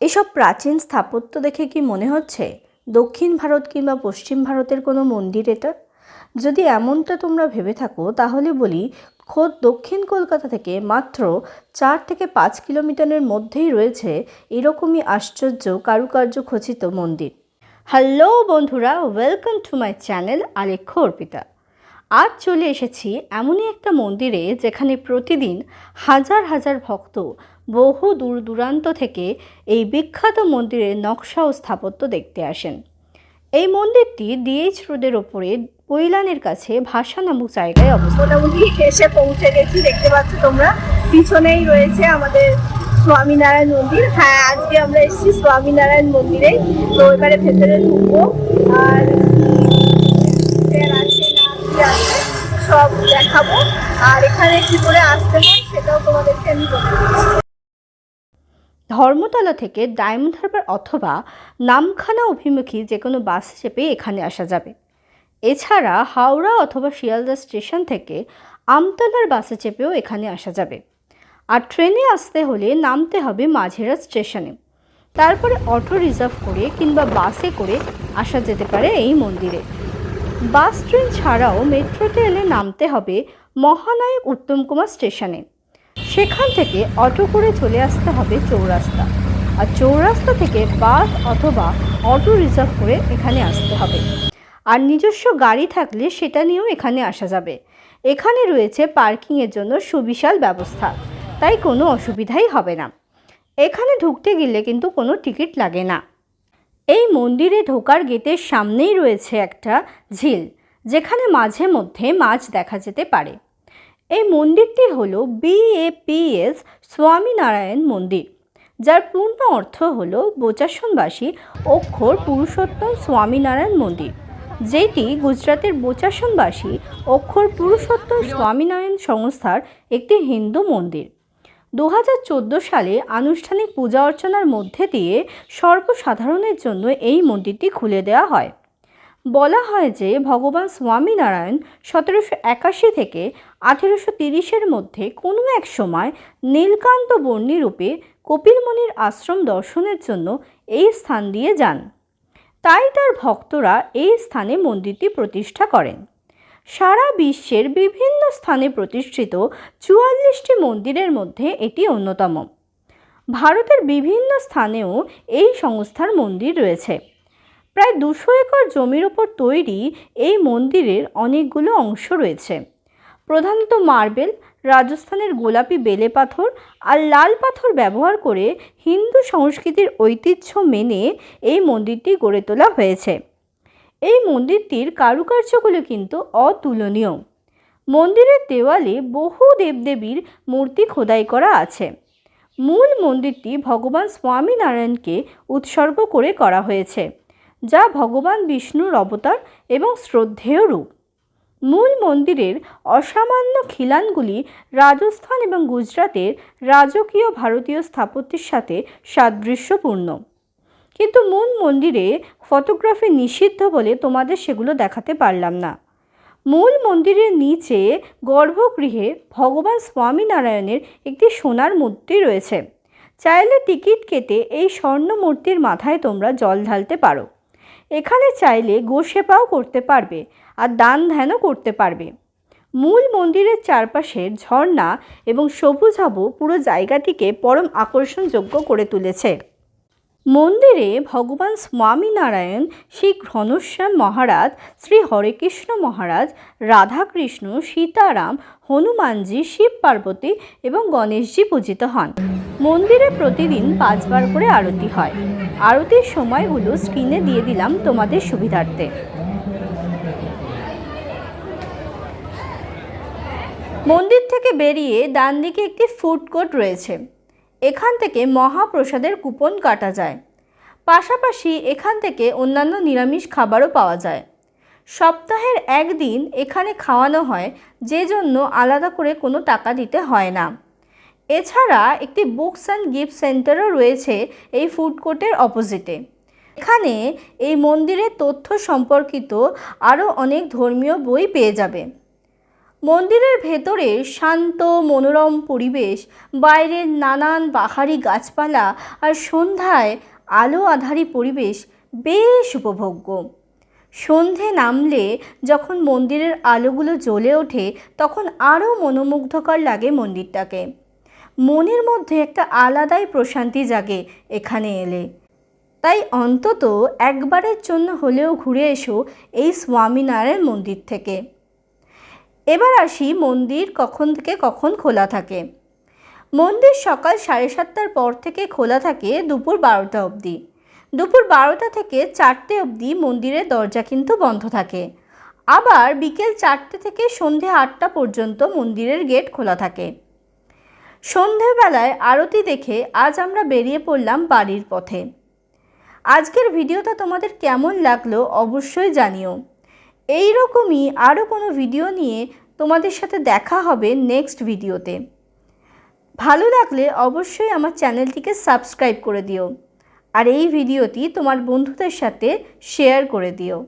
এসব প্রাচীন স্থাপত্য দেখে কি মনে হচ্ছে? দক্ষিণ ভারত কিংবা পশ্চিম ভারতের কোনো মন্দির এটা? যদি এমনটা তোমরা ভেবে থাকো, তাহলে বলি, খোদ দক্ষিণ কলকাতা থেকে মাত্র চার থেকে পাঁচ কিলোমিটারের মধ্যেই রয়েছে এরকমই আশ্চর্য কারুকার্য খচিত মন্দির। হ্যালো বন্ধুরা, welcome to my channel Alekhya Arpita. আজ চলে এসেছি এমনই একটা মন্দিরে যেখানে প্রতিদিন হাজার হাজার ভক্ত বহু দূর দূরান্ত থেকে এই বিখ্যাত মন্দিরের নকশা ও স্থাপত্য দেখতে আসেন। এই মন্দিরটি ডিএইচ রোডের ওপরে কৈলানের কাছে ভাষা নামক জায়গায় অবস্থিত। এসে পৌঁছে গেছি, দেখতে পাচ্ছ তোমরা। পিছনেই রয়েছে আমাদের স্বামীনারায়ণ মন্দির। হ্যাঁ আজকে আমরা এসেছি স্বামীনারায়ণ মন্দিরে। তো এবারে ভেতরে ঢুকবো। আর সব দেখাবো। আর এখানে কি করে আসতে হয় সেটাও তোমাদেরকে আমি বলে ধর্মতলা থেকে ডায়মন্ড হারবার অথবা নামখানা অভিমুখী যে কোনো বাস চেপে এখানে আসা যাবে। এছাড়া হাওড়া অথবা শিয়ালদা স্টেশন থেকে আমতলার বাসে চেপেও এখানে আসা যাবে। আর ট্রেনে আসতে হলে নামতে হবে মাঝেরা স্টেশনে। তারপরে অটো রিজার্ভ করে কিংবা বাসে করে আসা যেতে পারে এই মন্দিরে। বাস ট্রেন ছাড়াও মেট্রোতে এলে নামতে হবে মহানায়ক উত্তম কুমার স্টেশনে। সেখান থেকে অটো করে চলে আসতে হবে চৌরাস্তা। আর চৌরাস্তা থেকে বাস অথবা অটো রিজার্ভ করে এখানে আসতে হবে। আর নিজস্ব গাড়ি থাকলে সেটা নিয়েও এখানে আসা যাবে। এখানে রয়েছে পার্কিংয়ের জন্য সুবিশাল ব্যবস্থা। তাই কোনো অসুবিধাই হবে না। এখানে ঢুকতে গেলে কিন্তু কোনো টিকিট লাগে না। এই মন্দিরে ঢোকার গেটের সামনেই রয়েছে একটা ঝিল, যেখানে মাঝে মধ্যে মাছ দেখা যেতে পারে। এই মন্দিরটি হল বিএপিএস স্বামীনারায়ণ মন্দির, যার পূর্ণ অর্থ হল বোচাসনবাসী অক্ষর পুরুষোত্তম স্বামীনারায়ণ মন্দির, যেটি গুজরাটের বোচাসনবাসী অক্ষর পুরুষোত্তম স্বামীনারায়ণ সংস্থার একটি হিন্দু মন্দির। দু হাজার চোদ্দ সালে আনুষ্ঠানিক পূজা অর্চনার মধ্যে দিয়ে সর্বসাধারণের জন্য এই মন্দিরটি খুলে দেওয়া হয়। বলা হয় যে ভগবান স্বামীনারায়ণ সতেরোশো একাশি থেকে আঠেরোশো তিরিশের মধ্যে কোনো এক সময় নীলকান্ত বর্ণী রূপে কপিলমণির আশ্রম দর্শনের জন্য এই স্থান দিয়ে যান। তাই তার ভক্তরা এই স্থানে মন্দিরটি প্রতিষ্ঠা করেন। সারা বিশ্বের বিভিন্ন স্থানে প্রতিষ্ঠিত চুয়াল্লিশটি মন্দিরের মধ্যে এটি অন্যতম। ভারতের বিভিন্ন স্থানেও এই সংস্থার মন্দির রয়েছে। প্রায় দুশো একর জমির ওপর তৈরি এই মন্দিরের অনেকগুলো অংশ রয়েছে। প্রধানত মার্বেল, রাজস্থানের গোলাপি বেলে পাথর আর লাল পাথর ব্যবহার করে হিন্দু সংস্কৃতির ঐতিহ্য মেনে এই মন্দিরটি গড়ে তোলা হয়েছে। এই মন্দিরটির কারুকার্যগুলো কিন্তু অতুলনীয়। মন্দিরের দেওয়ালে বহু দেবদেবীর মূর্তি খোদাই করা আছে। মূল মন্দিরটি ভগবান স্বামীনারায়ণকে উৎসর্গ করে করা হয়েছে, যা ভগবান বিষ্ণুর অবতার এবং শ্রদ্ধেয় রূপ। মূল মন্দিরের অসামান্য খিলানগুলি রাজস্থান এবং গুজরাটের রাজকীয় ভারতীয় স্থাপত্যের সাথে সাদৃশ্যপূর্ণ। কিন্তু মূল মন্দিরে ফটোগ্রাফি নিষিদ্ধ বলে তোমাদের সেগুলো দেখাতে পারলাম না। মূল মন্দিরের নিচে গর্ভগৃহে ভগবান স্বামীনারায়ণের একটি সোনার মূর্তি রয়েছে। চাইলে টিকিট কেটে এই স্বর্ণ মূর্তির মাথায় তোমরা জল ঢালতে পারো। এখানে চাইলে গোসেপাও করতে পারবে আর দান ধ্যানও করতে পারবে। মূল মন্দিরের চারপাশের ঝর্ণা এবং সবুজাবু পুরো জায়গাটিকে পরম আকর্ষণযোগ্য করে তুলেছে। মন্দিরে ভগবান স্বামীনারায়ণ শ্রী ঘনশ্যাম মহারাজ, শ্রী হরেকৃষ্ণ মহারাজ, রাধাকৃষ্ণ, সীতারাম, হনুমানজি, শিব পার্বতী এবং গণেশজি পূজিত হন। মন্দিরে প্রতিদিন পাঁচবার করে আরতি হয়। আরতির সময়গুলো স্ক্রিনে দিয়ে দিলাম তোমাদের সুবিধার্থে। মন্দির থেকে বেরিয়ে ডান দিকে একটি ফুড কোর্ট রয়েছে। এখান থেকে মহাপ্রসাদের কুপন কাটা যায়। পাশাপাশি এখান থেকে অন্যান্য নিরামিষ খাবারও পাওয়া যায়। সপ্তাহের একদিন এখানে খাওয়ানো হয়, যে জন্য আলাদা করে কোনো টাকা দিতে হয় না। এছাড়া একটি বুকস অ্যান্ড গিফট সেন্টারও রয়েছে এই ফুড কোর্টের অপোজিটে। এখানে এই মন্দিরের তথ্য সম্পর্কিত আরও অনেক ধর্মীয় বই পেয়ে যাবে। মন্দিরের ভেতরে শান্ত, মনোরম পরিবেশ, বাইরের নানান বাহারি গাছপালা আর সন্ধ্যায় আলো আধারি পরিবেশ বেশ উপভোগ্য। সন্ধে নামলে যখন মন্দিরের আলোগুলো জ্বলে ওঠে, তখন আরও মনোমুগ্ধকর লাগে মন্দিরটাকে। মনের মধ্যে একটা আলাদাই প্রশান্তি জাগে এখানে এলে। তাই অন্তত একবারের জন্য হলেও ঘুরে এসো এই স্বামীনারায়ণ মন্দির থেকে। এবার আসি মন্দির কখন থেকে কখন খোলা থাকে। মন্দির সকাল সাড়ে সাতটার পর থেকে খোলা থাকে দুপুর বারোটা অবধি। দুপুর বারোটা থেকে চারটে অবধি মন্দিরের দরজা কিন্তু বন্ধ থাকে। আবার বিকেল চারটে থেকে সন্ধে আটটা পর্যন্ত মন্দিরের গেট খোলা থাকে। সন্ধেবেলায় আরতি দেখে আজ আমরা বেরিয়ে পড়লাম বাড়ির পথে। আজকের ভিডিওটা তোমাদের কেমন লাগল অবশ্যই জানিও। এই রকমই আরও কোনো ভিডিও নিয়ে তোমাদের সাথে দেখা হবে নেক্সট ভিডিওতে ভালো লাগলে অবশ্যই আমার চ্যানেলটিকে সাবস্ক্রাইব করে দিও। আর এই ভিডিওটি তোমার বন্ধুদের সাথে শেয়ার করে দিও।